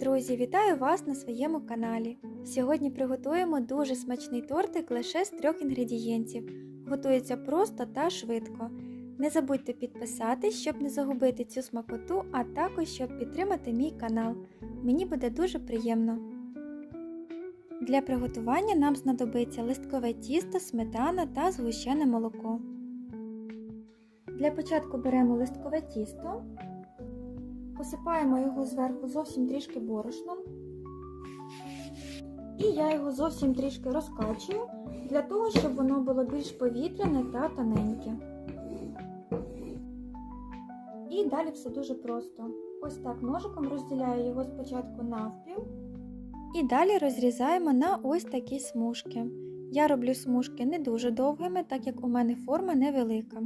Друзі, вітаю вас на своєму каналі. Сьогодні приготуємо дуже смачний тортик лише з трьох інгредієнтів. Готується просто та швидко. Не забудьте підписатись, щоб не загубити цю смакоту, а також щоб підтримати мій канал. Мені буде дуже приємно. Для приготування нам знадобиться листкове тісто, сметана та згущене молоко. Для початку беремо листкове тісто, посипаємо його зверху зовсім трішки борошном. І я його зовсім трішки розкачую, для того, щоб воно було більш повітряне та тоненьке. І далі все дуже просто. Ось так ножиком розділяю його спочатку навпіл. І далі розрізаємо на ось такі смужки. Я роблю смужки не дуже довгими, так як у мене форма невелика.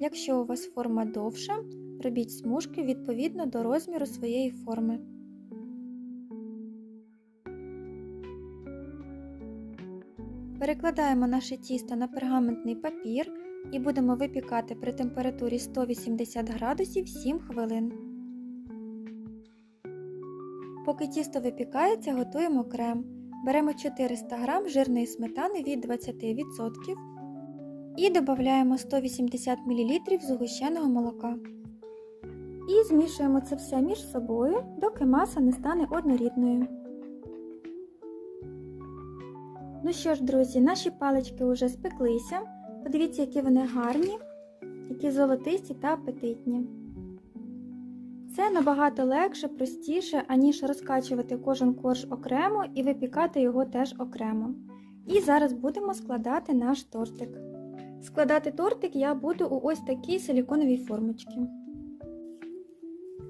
Якщо у вас форма довша, робіть смужки відповідно до розміру своєї форми. Перекладаємо наше тісто на пергаментний папір і будемо випікати при температурі 180 градусів 7 хвилин. Поки тісто випікається, готуємо крем. Беремо 400 г жирної сметани від 20% і додаємо 180 мл згущеного молока. І змішуємо це все між собою, доки маса не стане однорідною. Ну що ж, друзі, наші палички вже спеклися. Подивіться, які вони гарні, які золотисті та апетитні. Це набагато легше, простіше, аніж розкачувати кожен корж окремо і випікати його теж окремо. І зараз будемо складати наш тортик. Складати тортик я буду у ось такій силіконовій формочці.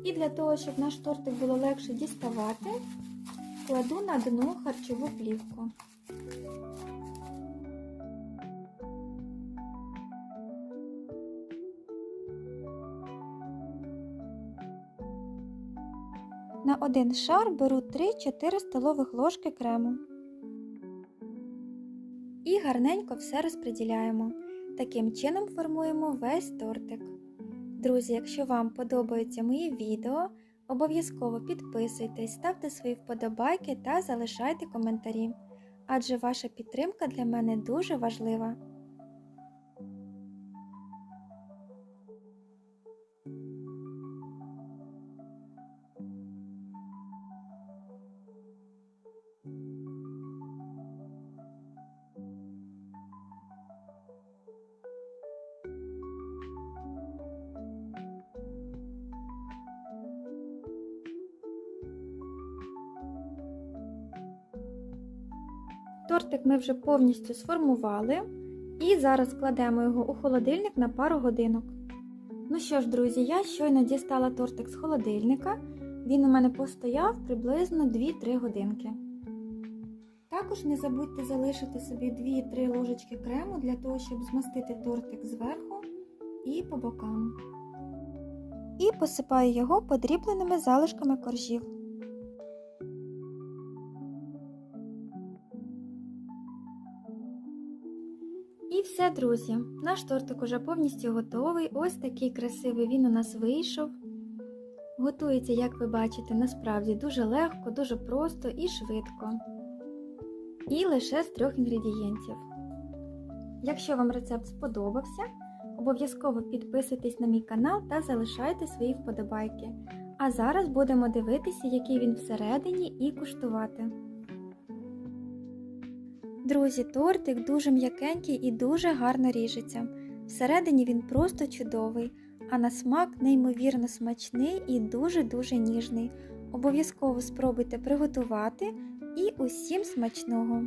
І для того, щоб наш тортик було легше діставати, кладу на дно харчову плівку. На один шар беру 3-4 столових ложки крему. І гарненько все розподіляємо. Таким чином формуємо весь тортик. Друзі, якщо вам подобаються мої відео, обов'язково підписуйтесь, ставте свої вподобайки та залишайте коментарі, адже ваша підтримка для мене дуже важлива. Тортик ми вже повністю сформували і зараз кладемо його у холодильник на пару годинок. Ну що ж, друзі, я щойно дістала тортик з холодильника. Він у мене постояв приблизно 2-3 годинки. Також не забудьте залишити собі 2-3 ложечки крему для того, щоб змастити тортик зверху і по бокам. І посипаю його подрібленими залишками коржів. І все, друзі, наш тортик уже повністю готовий. Ось такий красивий він у нас вийшов. Готується, як ви бачите, насправді дуже легко, дуже просто і швидко. І лише з трьох інгредієнтів. Якщо вам рецепт сподобався, обов'язково підписуйтесь на мій канал та залишайте свої вподобайки. А зараз будемо дивитися, який він всередині, і куштувати. Друзі, тортик дуже м'якенький і дуже гарно ріжеться. Всередині він просто чудовий, а на смак неймовірно смачний і дуже-дуже ніжний. Обов'язково спробуйте приготувати і усім смачного!